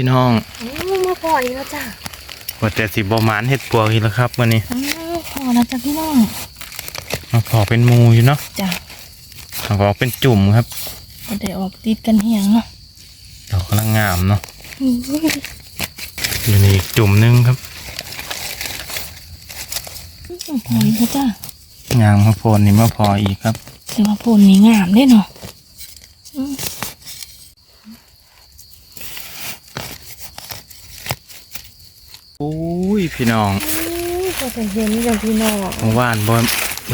พี่น้องโอ้มาพออีกแล้วจ้ะว่าแต่สิบ่หมานเฮ็ดปวกอีกแล้วครับวันนี้อ้าวพอแล้วจ้ะพี่น้องมาพอเป็นหมูอยู่เนาะจ้ะแล้วก็เป็นจุ่มครับก็ได้ออกติดกันเหียงเนาะดอกกำลังงามเนาะอุ้ยอยู่ในอีกจุ่มหนึงครับมาพออีกแล้วจ้ะงามมาโพนนี่มาพออีกครับแต่ว่าผลนี่งามเด้เนาะอืม อุ้ย พี่น้องอุ้ยก็จะเห็นอย่างพี่น้องเมื่อวานบ่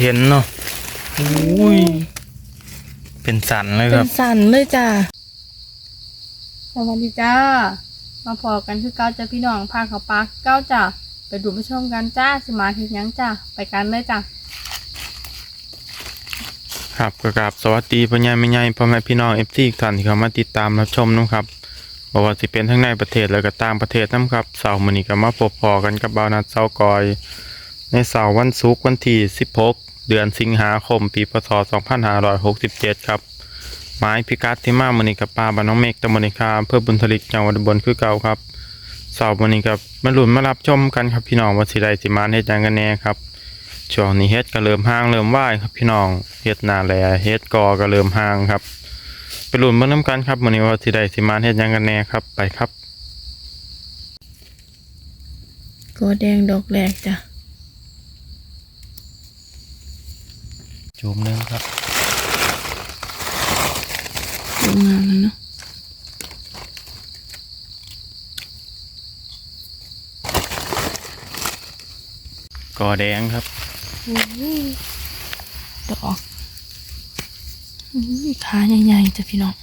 เห็นเนาะอุ้ยเป็นสันเลยเป็ครันบสันเลยจ้ะสวัสดีจ้า มาพอกันคือเก้าจ้าพี่น้องพาเขาปักเก้าจ้าไปดูไปชมกันจ้าสมาธิยังจ้าไปกันเลยจ้าครับกราบสวัสดีพ่อใหญ่แม่ใหญ่พ่อแม่พี่น้องเอฟซีท่านที่เข้ามาติดตามรับชมนะครับ บว่าสิเป็นทั้งในประเทศแล้วก็ต่างประเทศนํครับเสาร์มื้อนี้ก็มาพบพอกันกับบาวนัดเสากอย ในเสาร์วันศุกร์วันที่ 16 เดือนสิงหาคม ปีพศ 2567 ครับหมายพิกัดที่มามื้อนี้กับป้าบ้านน้องเมฆตำบลนิคาอำเภอบุญทลิกจังหวัดอุบลคือเก่าครับเสาร์มื้อนี้กับมาลุ้นมารับชมกันครับพี่น้องว่าสิได้สิมาเฮ็ดหยังกันแน่ครับช่วงนี้เฮ็ดก็เริ่มห่างเริ่มว่ายครับพี่น้องเฮ็ดหนาแลเฮ็ดกอก็เริ่มห่างครับ ไปลุ้นเบิ่งน้ำกันครับมื้อนี้ว่าสิได้สิมาเฮ็ดหยังกันแน่ครับไปครับก็แดงดอกแรกจ้ะจูมนึงครับสวยงามเลยเนาะกอแดงครับอุ้ยดอกอุ้ย ขาใหญ่ๆจ้ะพี่น้อง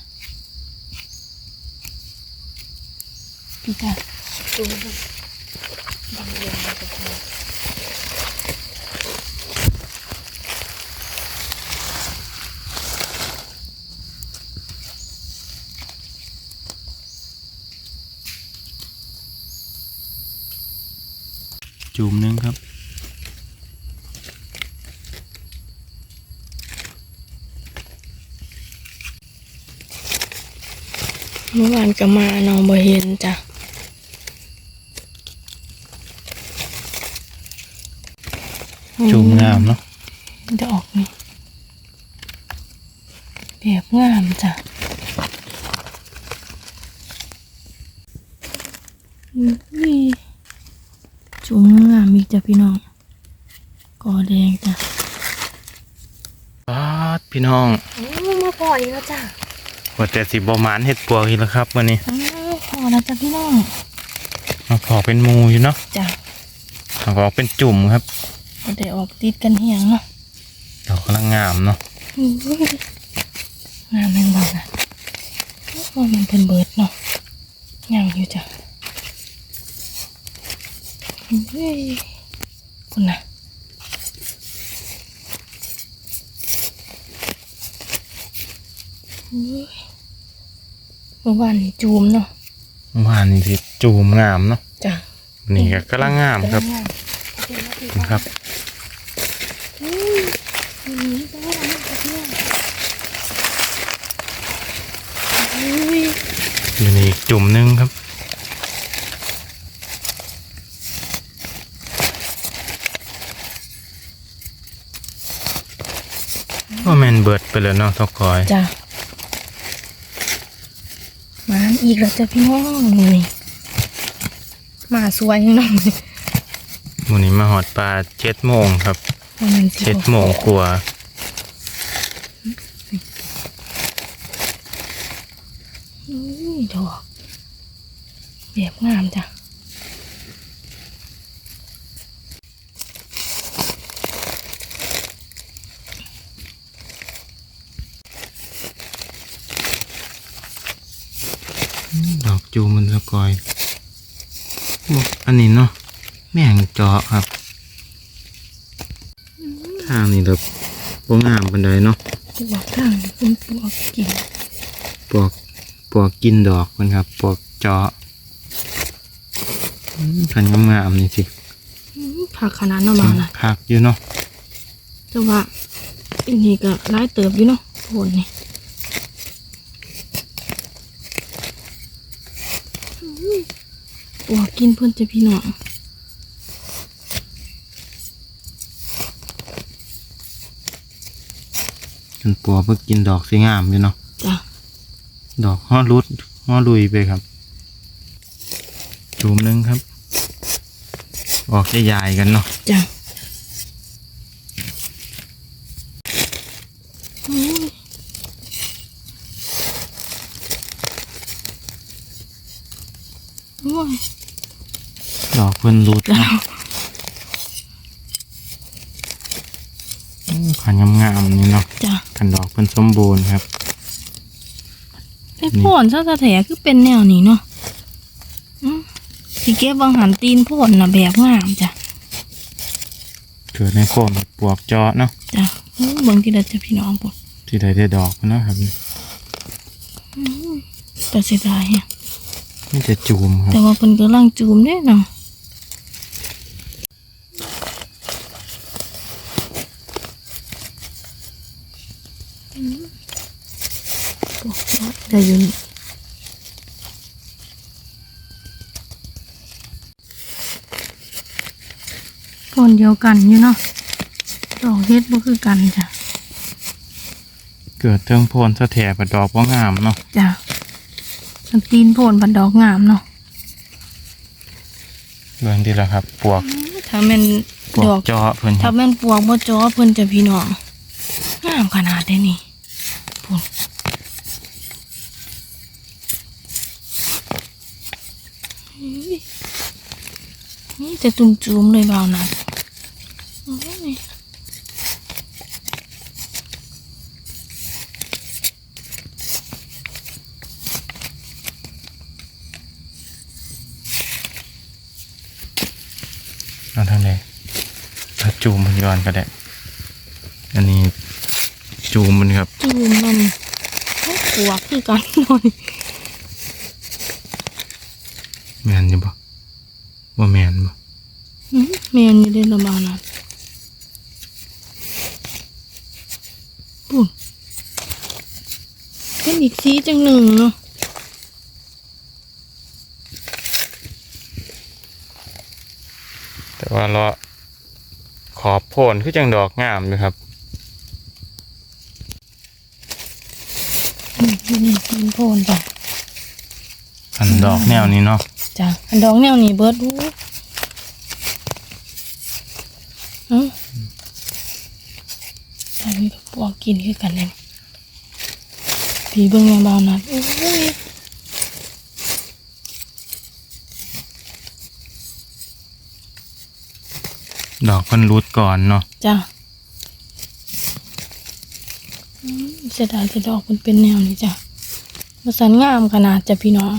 พี่จ้ะดูดูบังเรียนมาจ้ะพี่น้องจูมนึงครับ มื่อวานก็มาน้องบ่เห็นจ้ะจูมงามเนาะดอกนี่แบบงามจ้ะอุ้ยจุงงามอีกจ้ะพี่น้องกอแดงจ้ะปาดพี่น้องโอ้มาปล่อยแล้วจ้ะ ว่าแต่สิบ่หมานเฮ็ดปวกอีกแล้วครับวันนี้อ้าวพอแล้วจ้ะพี่น้องมาพอเป็นหมูอยู่เนาะจ้ะแล้วก็เป็นจุ่มครับก็ได้ออกติดกันเหียงเนาะดอกกำลังงามเนาะอุ้ยงามแม่งบ้างนะว่ามันเป็นเบิดเนาะยังอยู่จ้ะอุ้ยคุณนะอุ้ย เมื่อวานนี่จูมเนาะเมื่อวานนี่สิจูมงามเนาะจ้ะวันนี่ก็กำลังงามครับกำลังงามนะครับอุ้ยอืมกำลังงามจ้ะพี่น้องอุ้ยอยู่ในอีกจุ่มนึงครับว่าแมนเบิดไปแล้วเนาะทอกคอย จ้ะมา อีกแล้วจ้ะพี่น้องนี่มาสวยน้องวันนี้มาหอดปลาเจ็ดโมงครับมันสิเจ็ดโมงกว่าอุ้ยดอกแบบงามจ้ะ จูมันสกอยบอกอันนี้เนาะแม่งเจาะครับ ทางนี้แบบบ่งามปันใดเนาะตัวข้างเป็นตัวกิ่งปวกปวกกินดอกมันครับปวกเจาะอืมพันงามๆนี่สิอื้อผักขนาดเนาะมานะคักอยู่เนาะแต่ว่าอันนี้ก็ร้ายเติบอยู่เนาะโผลนี่ ปวกกินเพื่อนจะพี่น้องจนปัวเพิ่งกินดอกสวยงามอยู่เนาะจ้ะดอกห่อรุดห่อลุยไปครับจูมหนึงครับ ออกใหญ่ๆกันเนาะจ้ะอุ้ยโอ้ย ดอก เพิ่นรุดจ้ะเนาะอื้อขันงามๆนี่เนาะจ้ะขันดอกเพิ่นสมบูรณ์ครับไอ้พ่นซะสะแถคือเป็นแนวนี้เนาะอืมสิเก็บบางหันตีนพ่นน่ะแบบงามจ้ะเกิดในโคนปวกเจาะเนาะจ้ะอู้เบิ่งที่เด็ดจ้ะพี่น้องปุ่นที่ใดได้ดอกเนาะครับแต่เสียดายอะนี่จะจูมครับ แต่ว่าเป็นกำลังจูมเด้เนาะอืมปวกเจาะ ได้อยู่นี่พ่นเดียวกันอยู่เนาะดอกเฮ็ดบ่คือกันจ้ะเกิดเทิงโพนสะแถบดอกว่างามเนาะจ้ะมันตีนโพนบันดอกงามเนาะเบิ่งดีละครับ ปวก ถ้าแมันปวดกอกเจาะเพิ่นคถ้ารับแม่นปวกบ่จ้อเพิ่นจะพี่น้องงามขนาดได้นี่พุ่นอุ้ย นี่จะจุ่มๆเลยเบานะโอ้ยเอาทางใดถ้าจูมมันย้อนก็ได้ อันนี้จูมมันครับจุ่มมันโอ้ปวกคือกันหน่อยแมนอยู่บ่ว่าแมนบ่อื้อ แม่นอยู่เด้ละเบานะปุ่นเป็นอีกสีจังหนึ่งเนาะแต่ว่าเราขอบโพนคือจังดอกงามอยู่ครับนี่นี่นี่ตีนโพนจ้ะอันดอกแนวนี้เนาะจ้ะอันดอกแนวนี้เบิดดูเอ้าอันนี้ ก็พวกกินคือกันเลยผีเบิ่งแมงเบานัดโอ้ยดอกเพิ่นรูดก่อนเนาะจ้ะอืมเสียดายจะดอกมันเป็นแนวนี้จ้ะมาสันงามขนาดจ้ะพี่น้อง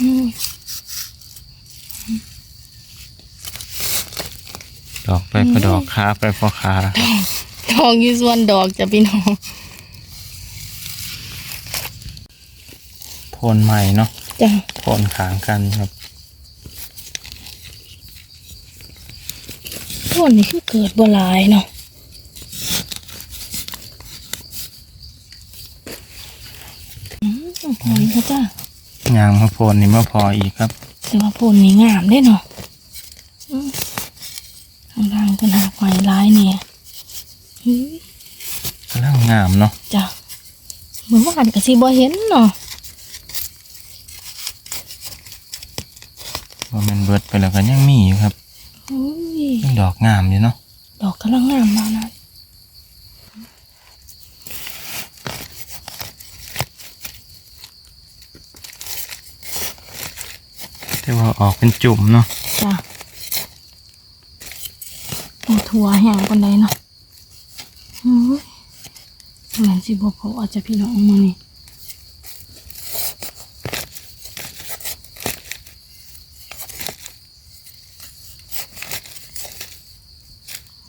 อืม ดอกไปพอดอกค้า ไปพอค้าดอกอยู่ส่วนดอกจ้ะพี่น้องโพนใหม่เนาะจ้ะโพนขางกันครับต้นนี่คือเกิดบ่หลายเนาะอืมพออีกแล้วจ้ะยางมาโพนนี่มาพออีกครับ แต่ว่าผลนี่งามได้เนาะอืมข้าง ล่างเป็นหากไม้ลายเนี่ยเฮ้ยกำลังงามเนาะจ้ะเหมือนว่ากันกะสิบ่เห็นเนาะว่ามันเบิดไปแล้วก็ยังมีอยู่ครับเฮ้ยยังดอกงามอยู่เนาะดอกกำลังงามมากนะแต่ว่าออกเป็นจุ่มเนาะ จ้ะโอ้ ถั่วแห้งปานใดเนาะเฮ้ยเหมือนสิบ่พออาจจะพี่น้องมือนี่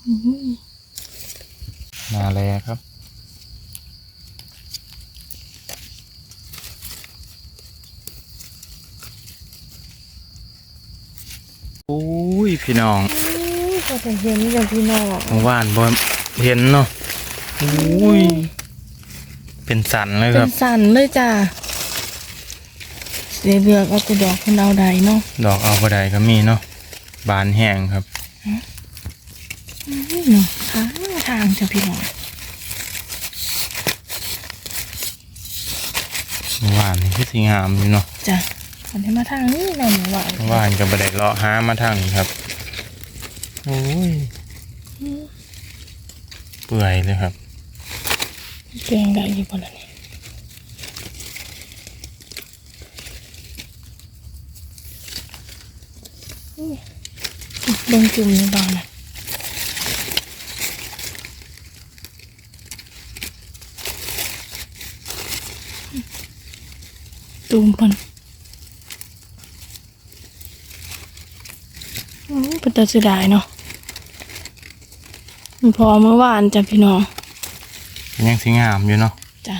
อือหือมาแล้วครับอุ้ยพี่น้อง จะเห็นกับพี่น้องเมื่อวานบ่เห็นเนาะอุ้ยเป็นสันเลยคเป็รันบสันเลยจ้าเสียเลือกเอาแต่ดอกคนเอาใดเนาะดอกเอาบ่ได้ก็มีเนาะบานแห้งครับนี่เนาะทางทางจ้ะพี่น้องเมื่อวานนี่คือสิงามอยู่เนาะจ้ะอันนี้มาทางนี้เนาะหนูว่าเมื่อวานก็บ่ได้เลาะหามาทางนี้ครับ โอ้ยเปื่อยเลยครับแกงได้อยู่บ่ล่ะนี่ยเบิ่งจุ่มนบ่บอลนะตูมเพิ่นอู้เป็นตาเสียดายเนาะ พอเมื่อวานจ้ะพี่น้องยังสิงามอยู่เนาะจ้ะ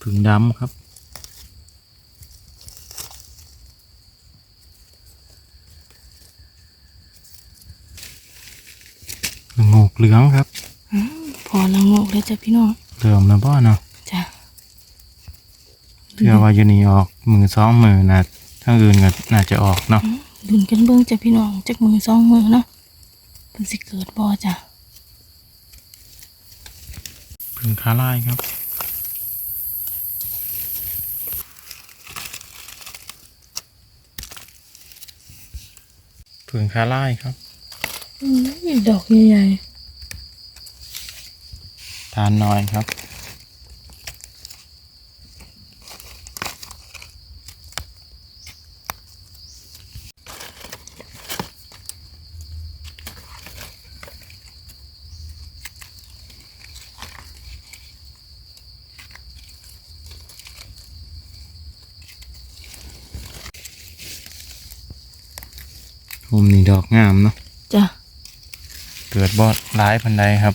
ผึ่งดำครับงูกเหลืองครับอืมพอละงกแล้วจ้ะพี่น้อง เริ่มแล้วบ่เนาะจ้ะเชื่อว่าอยู่นี่ออกมือสองมือนะทั้งอื่นก็น่าจะออกเนาะดุนกันเบิ่งจ้ะพี่น้องจักมือสองมือเนาะเป็นสิเกิดบ่จ้ะผึ่งคาลายครับผึ่งคาลายครับอืมดอกใหญ่ ทานน้อยครับมุมนี้ดอกงามเนาะๆจ้ะ เกิดบอดร้ายพันใดครับ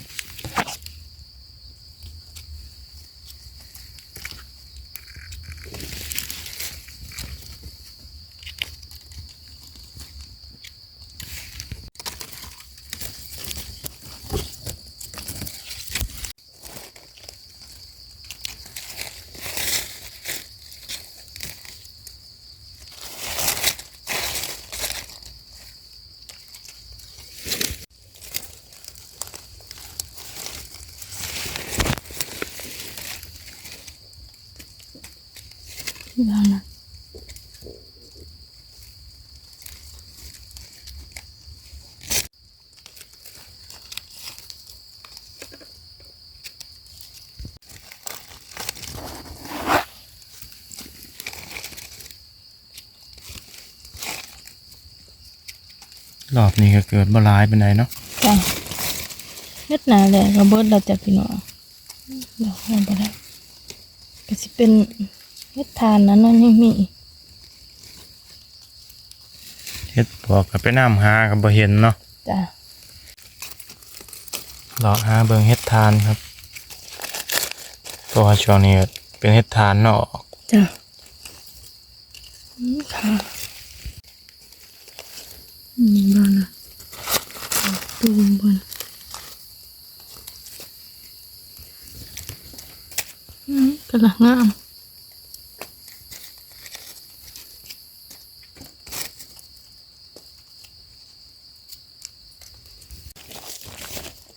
ที่บ้านน่ะรอบนี้ก็เกิดบ่ร้ายเป็นไดเนาะจ้ะเฮ็ดหนาแหละก็เบิดแล้วจ้ะพี่น้องดอกนั้นบ่ได้ก็สิเป็น เฮ็ดทานนั้นนั่นยังมีอีกเฮ็ดปวกก็ไปน้ำหาก็บ่เห็นเนาะจ้ะเลาะหาเบิ่งเฮ็ดทานครับเพราะว่าช่วงนี้เป็นเฮ็ดทานเนาะจ้ะอืมค่ะอืมบ้านน่ะตูมเพิ่นอืมกำลังงาม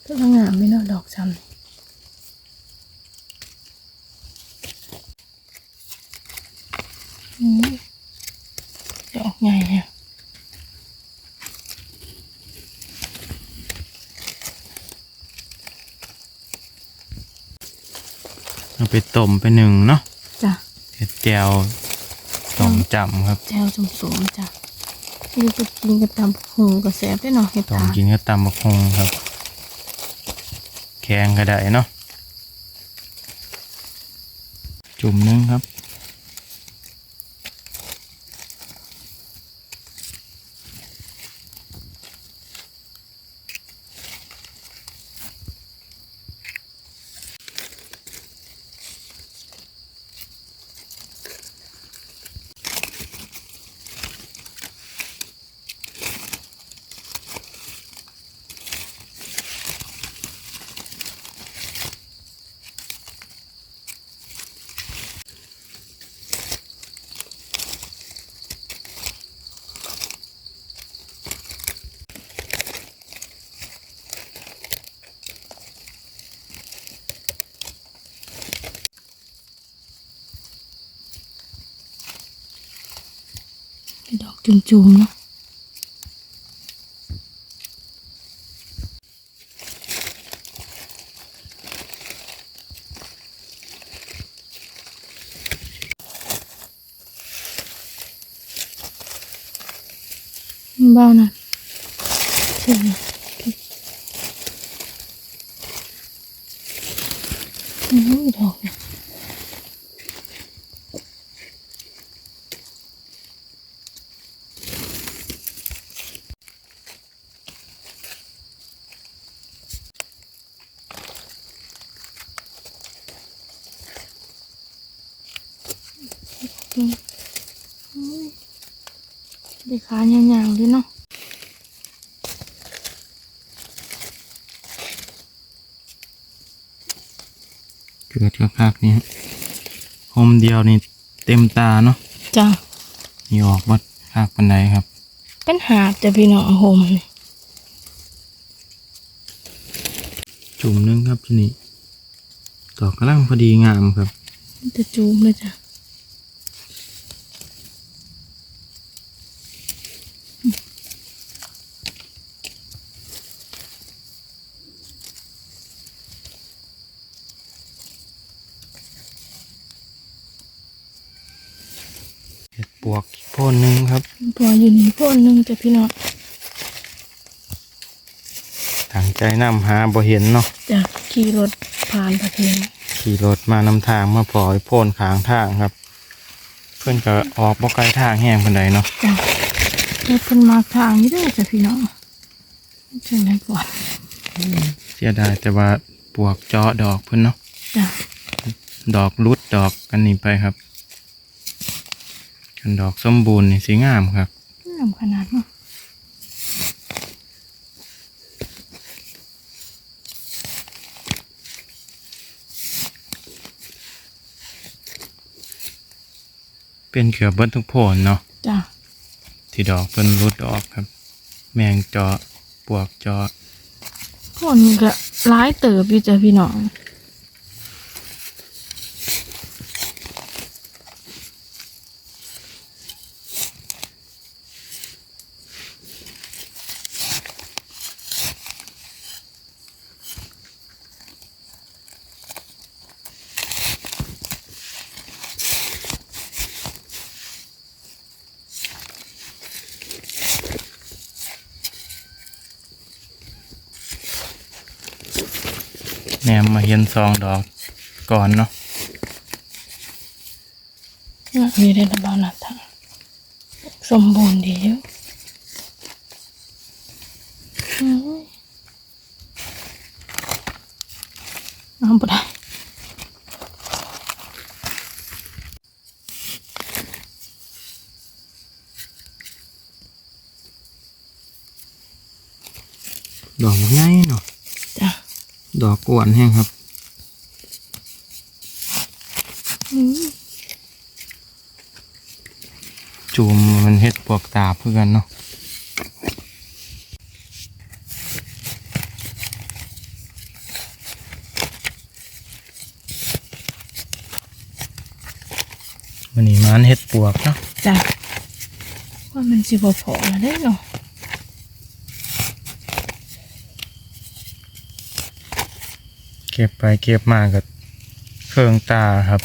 ก็งามไม่เนาะดอกซ้ำอืมดอกใหญ่เนี่ย เอาไปต้มไปหนึ่งเนาะจ้ะเฮ็ดแจวต้มจำครับแจวสมสมๆจ้ะที่จะกินกับตำหูกับแสบได้เนาะเห็ดต้มทานกินก็ตำบักฮงครับ แกงก็ได้เนาะจุ่มหนึงครับ ดอกจุ่มๆเนาะเบานะใช่ไหมโอ้ยดอกเนี่ย อืมอุ้ยได้ ขาหยางๆด้วยเนาะเกิดกระคักนี่โฮมเดียวนี่เต็มตาเนาะจ้ะนี่ออกวัดคักปันไดครับ เป็นหาบจะพี่น้องโฮมนี่จุ่มหนึงครับที่นี่ดอกกระลังพอดีงามครับมันจะจูมเลยจ้ะ เห็ดปวกอีกโพ่นหนึงครับ พ ออยู่นี่พ่นหนึงจ้ะพี่น้องตั้งใจนำหาบ่เห็นเนาะจ้ะขี่รถผ่านประเทศขี่รถมานำทางมาปล่อยโพ่นขางทางครับ เพื่อนก็ออกบ่ไกลทางแห้งปันไดเนาะจ้ะเฮ็ดเป็นมาทางนี้เด้อจ้ะพี่น้องจังไดก่อนเสียดายแต่ว่าปวกเจาะดอกเพิ่นเนาะจ้ะดอกรุดดอกกันนี่ไปครับกันดอกสมบูรณ์นี่สีงามครับงามขนาดเนาะเป็นเกือบเบิ้ทุกโผลเนาะจ้ะที่ดอกเพิ่นรุดออกครับ แมงเจาะปวกเจาะพ่นก็หลายเติบอยู่จ้ะพี่น้อง แหนมมาเห็นซองดอกก่อนเนาะงามอยู่ได้ระบานาทางสมบูรณ์ดีอยู่อุ้ยเอาบ่ได้ดอกง่ายเนาะจ้ะ ดอกกวนแห้งครับจูมมันเฮ็ดปวกตาเพื่อกันเนาะวันนี้มันเฮ็ดปวกเนาะจ้ะว่ามันสิบ่พอแล้วได้เนาะ ก็บไปเก็บมากับเครื่องตาครับ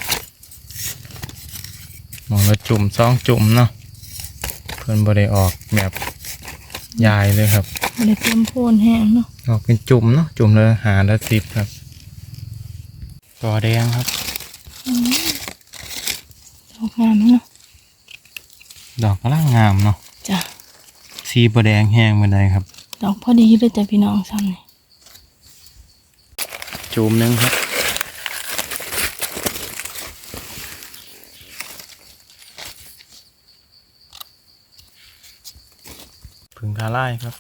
มองแล้วจุ่มซองจุ่มเนาะเพื่อนบ่ได้ออกแบบยายเลยครับบ่ได้เตรียมโพนแห้งเนาะออกเป็นจุ่มเนาะจุ่มเลยหาละสิบครับ ต่อแดงครับดอกงามเนาะดอกกระล่างงามเนาะจ้ะสีบแดงแห้งบันไดครับ ดอกพอดีเลยจ้ะพี่น้องซ้ำนี่ จุ่มหนึงครับ ผึ่งคาไล่ครับ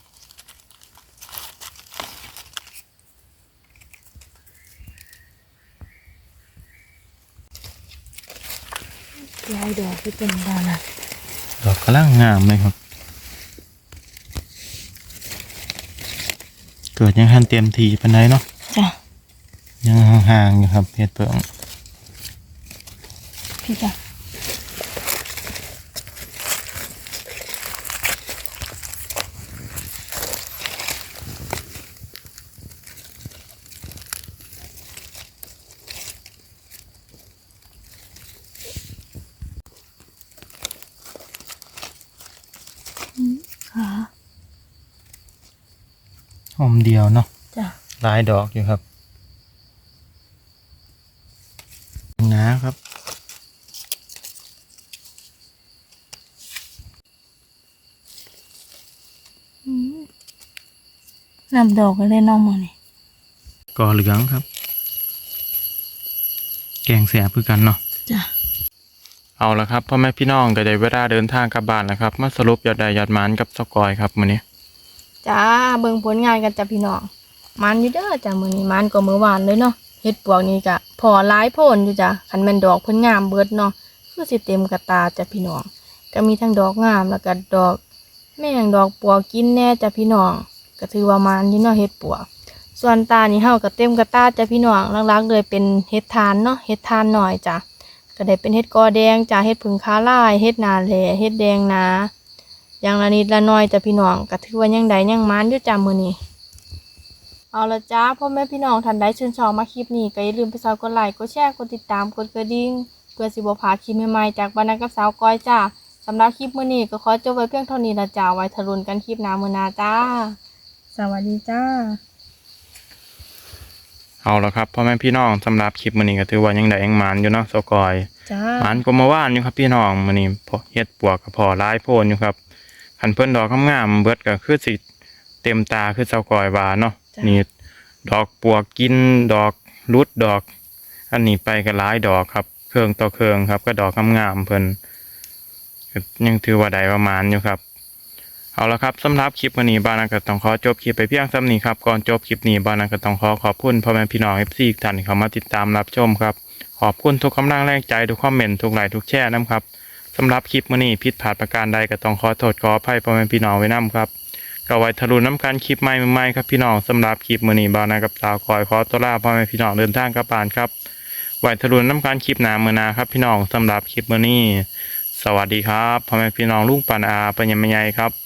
ลายดอกที่เป็นดานะดอกกระล่างงามเลยครับ เกิดยังทันเตรียมทีปันไดเนาะจ้ะ ยังห่างๆอยู่ครับเพชรเปิงพี่จ้ะหอมเดียวเนาะลายดอกอยู่ครับ นะครับนับดอกกันเลยน้องมือนี่กอเหลืองครับ แกงแสบคือกันเนาะจ้ะเอาละครับพ่อแม่พี่น้องก็ได้เวลาเดินทางกลับบ้านแล้วครับ มาสรุปยอดใดยอดหมานกับสกอยครับมื้อนี้จ้าเบิ่งผลงานกันจ้ะพี่น้องมันอยู่เด้อจ้ะมื้อนี้มันก็มื้อวานเลยเนาะ เฮ็ดปวกนี่ก็พอหลายโพนอยู่จ้ะคันแม่นดอกเพิ่นงามเบิดเนาะคือสิเต็มกระตาจ้ะพี่น้องก็มีทั้งดอกงามแล้วก็ดอก แม่งดอกปัวกินแน่จ้ะพี่น้องก็ถือว่ามันอยู่เนาะเฮ็ดปัวส่วนตานี่เฮาก็เต็มกระตาจ้ะพี่น้องหลักๆเลยเป็นเฮ็ดทานเนาะเฮ็ดทานหน่อยจ้ะก็ได้เป็นเฮ็ดกอแดงจ้ะเฮ็ดผึ่งคาลายเฮ็ดนาแลเฮ็ดแดงนาอย่างละนิดละหน้อยจ้ะพี่น้องก็ถือว่ายังใดยังมันอยู่จ้ะมื้อนี้ เอาละจ้าพ่อแม่พี่น้องท่านใดชื่นชอบมาคลิปนี้ก็อย่าลืมไปซอยกดไลค์กดแชร์กดติดตามกดกระดิ่งเพื่อสิบ่พลาดคลิปใหม่ๆจากบ้านนักกับสาวก้อยจ้าสำหรับคลิปมื้อนี้ก็ขอจบไว้เพียงเท่านี้ละจ้าไว้ทะลุนกันคลิปหน้ามื้อหน้าจ้า สวัสดีจ้า เอาละครับพ่อแม่พี่น้องสำหรับคลิปมื้อนี้ก็ถือว่ายังได้ยังหมานอยู่เนาะสกอยจ้า หมานก็มาว่านอยู่ครับพี่น้องมื้อนี้พอเฮ็ดปวกก็พอหลายโพนอยู่ครับคันเพิ่นดอกงามๆเบิดก็คือสิเต็มตาคือสกอยว่าเนาะ นี่ดอกปวกกินดอกรุดดอก อันนี้ไปก็หลายดอกครับ เครื่องต่อเครื่องครับ ก็ดอกงามๆเพิ่นยังถือว่าได้ประมาณอยู่ครับ เอาละครับสำหรับคลิปวันนี้บ้านนัก็ต้องขอจบคลิปไปเพียงซ้ำนี้ครับก่อนจบคลิปนี้บ้านนัก็ต้องขอขอบคุณพ่อแม่พี่น้องเอฟซีท่านที่เข้ามาติดตามรับชมครับขอบคุณทุกกำลังแรงใจทุกคอมเมนต์ทุกไลค์ทุกแชร์นะครับสำหรับคลิปวันนี้ผิดพลาดประการใดก็ต้องขอโทษขออภัยพ่อแม่พี่น้องไว้นํครับ ก็ไว้ทะลุน้ำกันคลิปใหม่ๆครับพี่น้องสำหรับคลิปวันนี้บ้านนันกับสาวคอยขอตัวลาพ่อแม่พี่น้องเดินทางกลับบ้านครับไว้ทะลุน้ำกันคลิปหน้ามือนาครับพี่น้องสำหรับคลิปมือนี้ สวัสดีครับพ่อแม่พี่น้องลุงปานอาปัญญาใหญ่ครับ